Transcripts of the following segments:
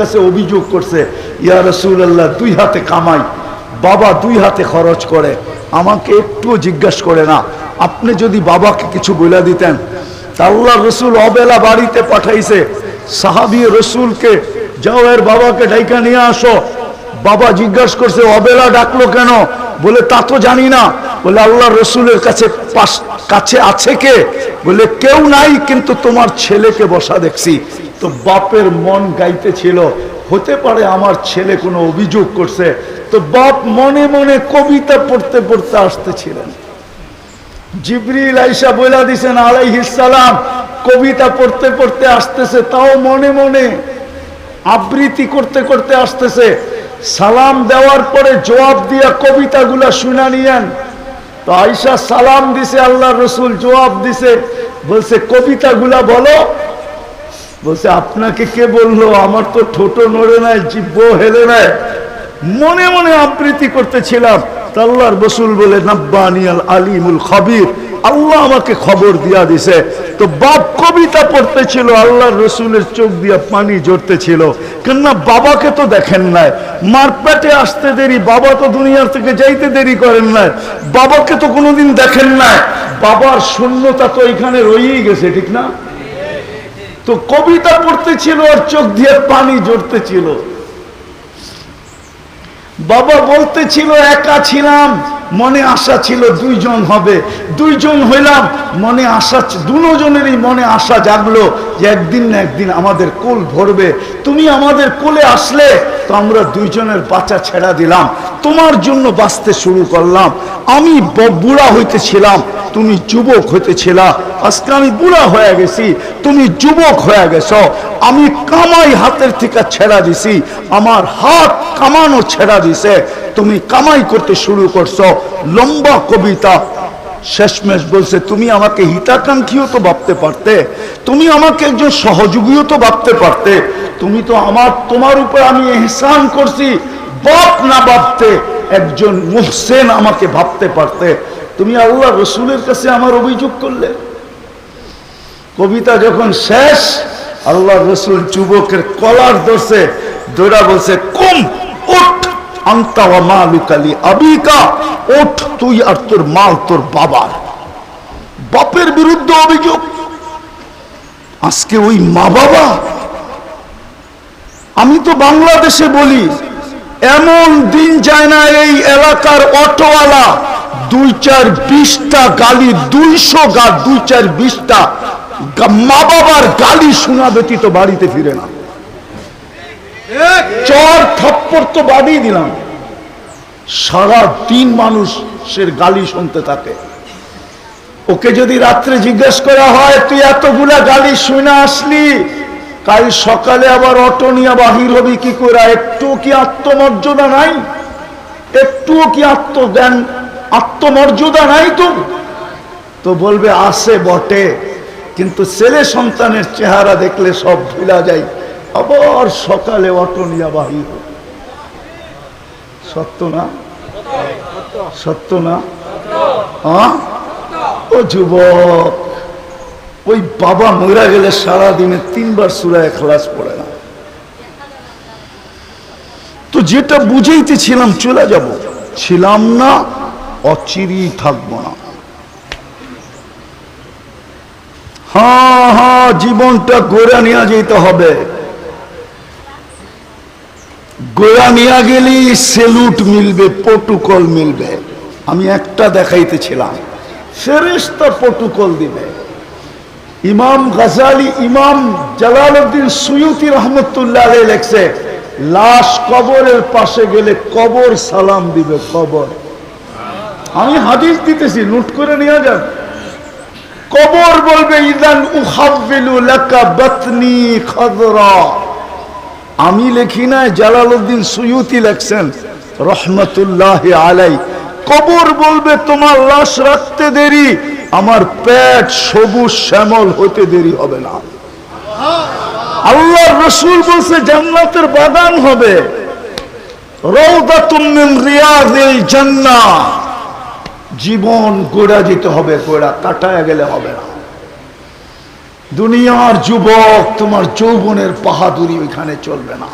কাছে অভিযোগ করছে, ইয়া রসুল্লাহ দুই হাতে কামাই, বাবা দুই হাতে খরচ করে, আমাকে একটুও জিজ্ঞাসা করে না। আপনি যদি বাবাকে কিছু বলে দিতেন, তা আল্লাহ রসুল অবেলা বাড়িতে পাঠাইছে। সাহাবি রসুলকে যাও এর বাবাকে ডাইকা নিয়ে আসো। বাবা জিজ্ঞাসা করছে, অবেলা ডাকলো কেন? বলে, তা তো জানি না। বলে আল্লাহ রসুলের কাছে কাছে আছে কে? বলে, কেউ নাই, কিন্তু তোমার ছেলেকে বসা দেখছি। তো বাপের মন গাইতেছিল। হতে পারে আমার ছেলে কোনো অভিযোগ করছে, তো বাপ মনে মনে কবিতা পড়তে পড়তে আসতেছিলেন। জিবরিল আইসা বইলা দিছেন আলাইহিসালাম কবিতা পড়তে পড়তে আসতেছে, তাও মনে মনে আবৃত্তি করতে করতে আসতেছে। সালাম দেওয়ার পরে জবাব দিয়া কবিতাগুলা শুনা নিয়েন। তো আইসা সালাম দিছে আল্লাহ রসুল জবাব দিছে, বলছে, কবিতাগুলা বলো বলছে, আপনাকে কে বলল? আমার তো ঠোঁট নড়ে নাই জিব্ব হেলে নাই। মনে মনে আবৃত্তি করতেছিলাম। তা আল্লাহর রসুল বলে নাব্বানি আল আলিমুল খবির। আল্লাহ আমাকে খবর দিয়া দিছে। তো বাপ কবিতা পড়তেছিল, আল্লাহর রসুলের চোখ দিয়া পানি জড়তেছিল কেননা বাবাকে তো দেখেন নাই। মার পেটে আসতে দেরি, বাবা তো দুনিয়ার থেকে যাইতে দেরি করেন নাই। বাবাকে তো কোনোদিন দেখেন নাই। বাবার শূন্যতা তো এখানে রয়েই গেছে, ঠিক না? তো কবিতা পড়তেছিল আর চোখ দিয়ে পানি জড়তেছিল বাবা বলতেছিল, একা ছিলাম, মনে আশা ছিল দুইজন হবে। দুইজন হইলাম, মনে আশা দুজনেরই মনে আশা জাগলো যে একদিন না একদিন আমাদের কোল ভরবে। তুমি আমাদের কোলে আসলে তো আমরা দুইজনের বাচ্চা ছেড়া দিলাম। তোমার জন্য বাঁচতে শুরু করলাম। আমি বুড়া হইতেছিলাম, তুমি যুবক হইতেছিলা। আজকে আমি বুড়া হয়ে গেছি, তুমি যুবক হয়ে গেছো। আমি কামাই হাতের থেকে ছেড়া দিছি, আমার হাত কামানো ছেড়া দিছে। তুমি কামাই করতে শুরু করছ। লম্বা কবিতা শেষমেশ বলছে, তুমি আমাকে হিতাকাঙ্ক্ষীও তো ভাবতে পারতে। তুমি আমাকে একজন সহযোগীও তো ভাবতে পারতে। তুমি তো আমার, তোমার উপর আমি এহসান করছি। বাপ না ভাবতে, একজন মুহসেন আমাকে ভাবতে পারতে। তুমি আল্লাহ রসুলের কাছে আমার অভিযোগ করলে। কবিতা যখন শেষ, আল্লাহ রসুল যুবকের কলার ধরছে দৌড়া বলছে বাপের বিরুদ্ধে অভিযোগ। আজকে ওই মা বাবা। আমি তো বাংলাদেশে বলি, এমন দিন যায় না এই এলাকার অটোওয়ালা দুই চার বিশটা গালি, দুইশো গা, দুই চার বিশটা মা বাবার গালি শোনা ব্যতীত বাড়িতে ফিরে না। চর থাপ্পড় তো বাড়িয়ে দিলাম। সারা দিন মানুষের গালি শুনতে থাকে। ওকে যদি রাত্রে জিজ্ঞেস করা হয়, তুই এতগুলা গালি শুনে আসলি? কাল সকালে আবার অটো নিয়ে বাহির হবি কি করে? একটু কি আত্মমর্যাদা নাই? একটুও কি আত্মজ্ঞান, আত্মমর্যাদা নাই তো? তো বলবে আসে বটে। কিন্তু ছেলে সন্তানের চেহারা দেখলে সব ভুলা যায়। আবার সকালে অটো নিয়ে বাহির সত্য না? সত্য না? হ্যাঁ? ও যুবক, ওই বাবা মরা গেলে সারা দিনে তিনবার সুরায় খালাস পড়ে না। তো যেটা বুঝাইতেছিলাম চলে যাব। ছিলাম না অচিরি থাকব না। হ্যাঁ হ্যাঁ জীবনটা গোড়া নিয়ে যেতে হবে। গোড়া নিয়ে গেলে সেলুট মিলবে, প্রোটোকল মিলবে। আমি একটা দেখাইতেছিলাম ফেরেস্তা প্রোটোকল দিবে। ইমাম গাজালি, ইমাম জালালউদ্দিন সুয়ুতি রহমতুল্লাহ লেখছে, লাশ কবরের পাশে গেলে কবর সালাম দিবে, কবর। আমি হাদিস দিতেছি, নোট করে নিয়ে যান। কবর বলবে, ইদান উহাব্বিলু লাকা বাতনি খাদরা। আমি লেখি না জালালউদ্দিন সুয়ুতি লেখছেন, রহমতুল্লাহ আলাই কবর বলবে, তোমার লাশ রাখতে দেরি, আমার পেট সবুজ শ্যামল হতে দেরি হবে না। আল্লাহ রসুল বলছে, জান্নাতের বাগান হবে। জীবন গোড়া যেতে হবে, গোড়া কাটায় গেলে হবে না। দুনিয়ার যুবক, তোমার যৌবনের বাহাদুরি ওইখানে চলবে না।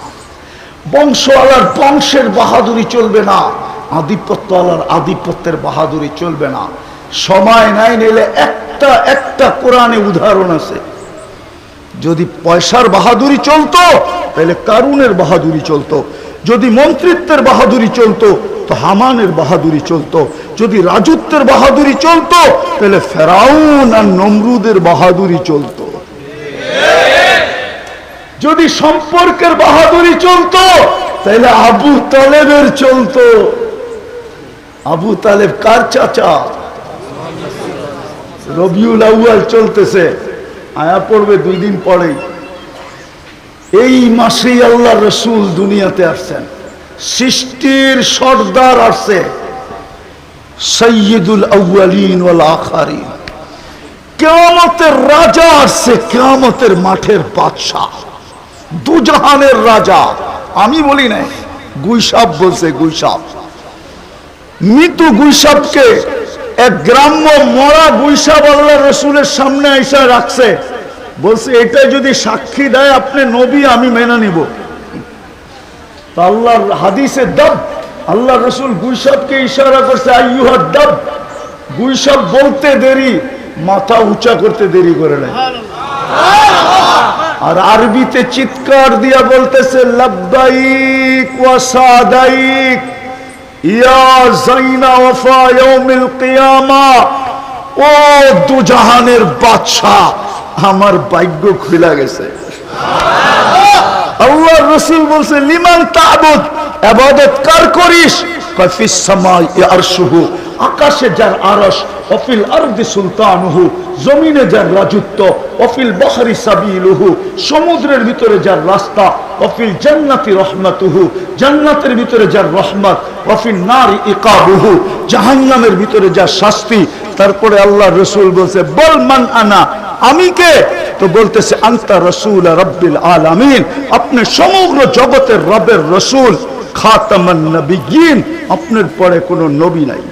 বংশওয়ালার বংশের বাহাদুরি চলবে না। আধিপত্যওয়ালার আধিপত্যের বাহাদুরি চলবে না। সময় নাই নিলে একটা একটা কোরআনে উদাহরণ আছে। যদি পয়সার বাহাদুরি চলতো, তাহলে কারুনের বাহাদুরি চলতো। যদি মন্ত্রিত্বের বাহাদুরি চলতো, তো হামানের বাহাদুরি চলতো। যদি রাজত্বের বাহাদুরি চলতো, তাহলে ফেরাউন আর নমরুদের বাহাদুরি চলতো। যদি সম্পর্কের বাহাদুরি চলতো তাহলে আবু তালেবের চলতো। আবু তালেব কার চাচা? রবিউল আউয়াল চলতেছে। আয়া পড়বে দুই দিন পরেই। এই মাসেই আল্লাহ রসুল দুনিয়াতে আসছেন। সৃষ্টির সর্দার আসছে। সৈয়দুল আউয়ালিন ওয়াল আখারিন। কেয়ামতের রাজা আসছে, কেয়ামতের মাঠের বাদশাহ। দুজাহানের রাজা। আমি বলি নাই, গুইসাপ বলছে গুইসাপ। গুইসাপকে এক গ্রাম্য মরা গুইসাপ আল্লাহ রসুলের সামনে রাখছে। বলছে, এটা যদি সাক্ষী দেয়, আপনি নবী, আমি মেনে নিব। আল্লাহর হাদিসে দব, আল্লাহ রসুল গুইসাপকে ইশারা করছে আইয়ুহার দব। গুইসাপ বলতে দেরি, মাথা উঁচা করতে দেরি করে নাই। আর আরবিতে চিৎকার দিয়া বলতেছে, লব্বাইক ওয়া ইয়া ও দুজাহানের আমার ভাগ্য খুলে গেছে। আল্লাহ রসুল বলছে, লিমান তাবুদ আবাদত কার করিস? আকাশে যার আরশ, অফিল সুলতানহু, জমিনে যার রাজত্ব, অফিল সাবিলুহু, সমুদ্রের ভিতরে যার রাস্তা, অফিল জান্নাতি জান্নাতের ভিতরে যার রহমত, অফিল জাহান্নামের ভিতরে যার শাস্তি। তারপরে আল্লাহ রসুল বলছে, বল মান আনা, আমি কে? তো বলতেছে, আন্তা রসুল রব্বিল আলামিন আপনি সমগ্র জগতের রবের রসুল। খাতামান নবীন আপনার পরে কোনো নবী নাই।